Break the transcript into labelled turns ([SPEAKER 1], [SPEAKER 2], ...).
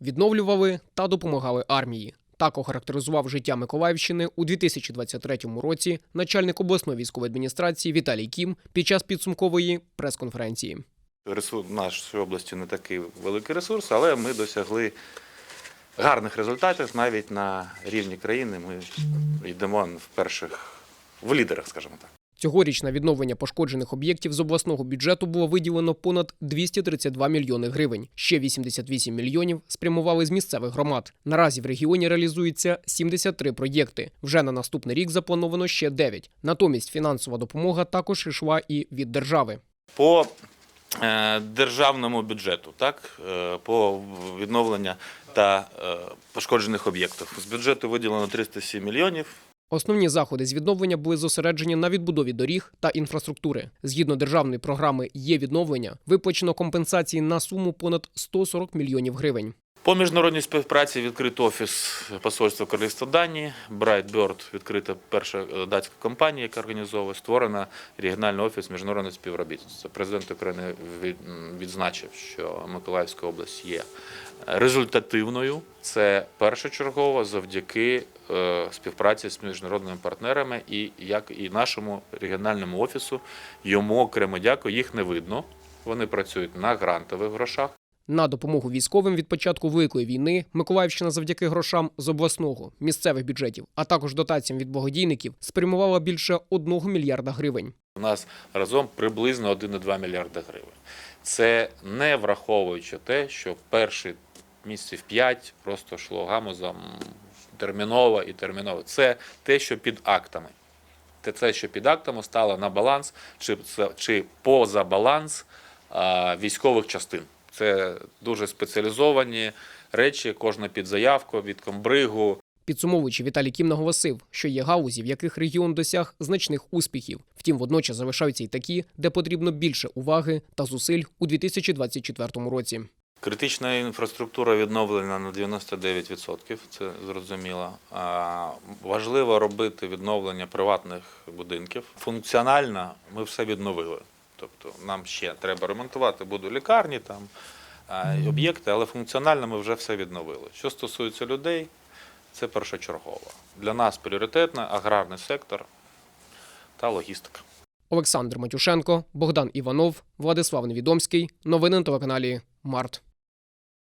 [SPEAKER 1] відновлювали та допомагали армії. Так охарактеризував життя Миколаївщини у 2023 році начальник обласної військової адміністрації Віталій Кім під час підсумкової прес-конференції.
[SPEAKER 2] Ресурс в нашій області не такий великий ресурс, але ми досягли гарних результатів навіть на рівні країни. Ми йдемо в перших в лідерах, скажімо так.
[SPEAKER 1] Цьогоріч на відновлення пошкоджених об'єктів з обласного бюджету було виділено понад 232 мільйони гривень. Ще 88 мільйонів спрямували з місцевих громад. Наразі в регіоні реалізується 73 проєкти. Вже на наступний рік заплановано ще 9. Натомість фінансова допомога також йшла і від держави.
[SPEAKER 2] По е, державному бюджету, так, е, по відновленню та е, пошкоджених об'єктів. З бюджету виділено 307 мільйонів.
[SPEAKER 1] Основні заходи з відновлення були зосереджені на відбудові доріг та інфраструктури. Згідно державної програми є відновлення, виплачено компенсації на суму понад 140 мільйонів гривень.
[SPEAKER 2] По міжнародній співпраці відкрит офіс посольства Королівства Данії. Brightbird відкрита перша е, датська компанія, яка організовує створена регіональний офіс міжнародного співробітництва. Президент України від- відзначив, що Миколаївська область є результативною. Це першочергово завдяки е, співпраці з міжнародними партнерами і як і нашому регіональному офісу. Йому окремо дякую. Їх не видно. Вони працюють на грантових грошах.
[SPEAKER 1] На допомогу військовим від початку великої війни Миколаївщина завдяки грошам з обласного місцевих бюджетів, а також дотаціям від благодійників спрямувала більше 1 мільярда гривень.
[SPEAKER 2] У нас разом приблизно 1,2 мільярда гривень. Це не враховуючи те, що перші місяців 5 просто йшло гамузом терміново і терміново. Це те, що під актами. Те, Це що під актами стало на баланс чи, чи поза баланс а, військових частин. Це дуже спеціалізовані речі, кожна під заявку від комбригу,
[SPEAKER 1] Підсумовуючи, Віталій Кім наголосив, що є галузі, в яких регіон досяг значних успіхів. Втім, водночас залишаються й такі, де потрібно більше уваги та зусиль у 2024 році.
[SPEAKER 2] Критична інфраструктура відновлена на 99%, це зрозуміло. Важливо робити відновлення приватних будинків. Функціонально ми все відновили. Тобто нам ще треба ремонтувати буду лікарні, там об'єкти, але функціонально ми вже все відновили. Що стосується людей, це першочергово. Для нас пріоритетно аграрний сектор та логістика.
[SPEAKER 1] Олександр Матюшенко, Богдан Іванов, Владислав Невідомський. Новини на телеканалі Март.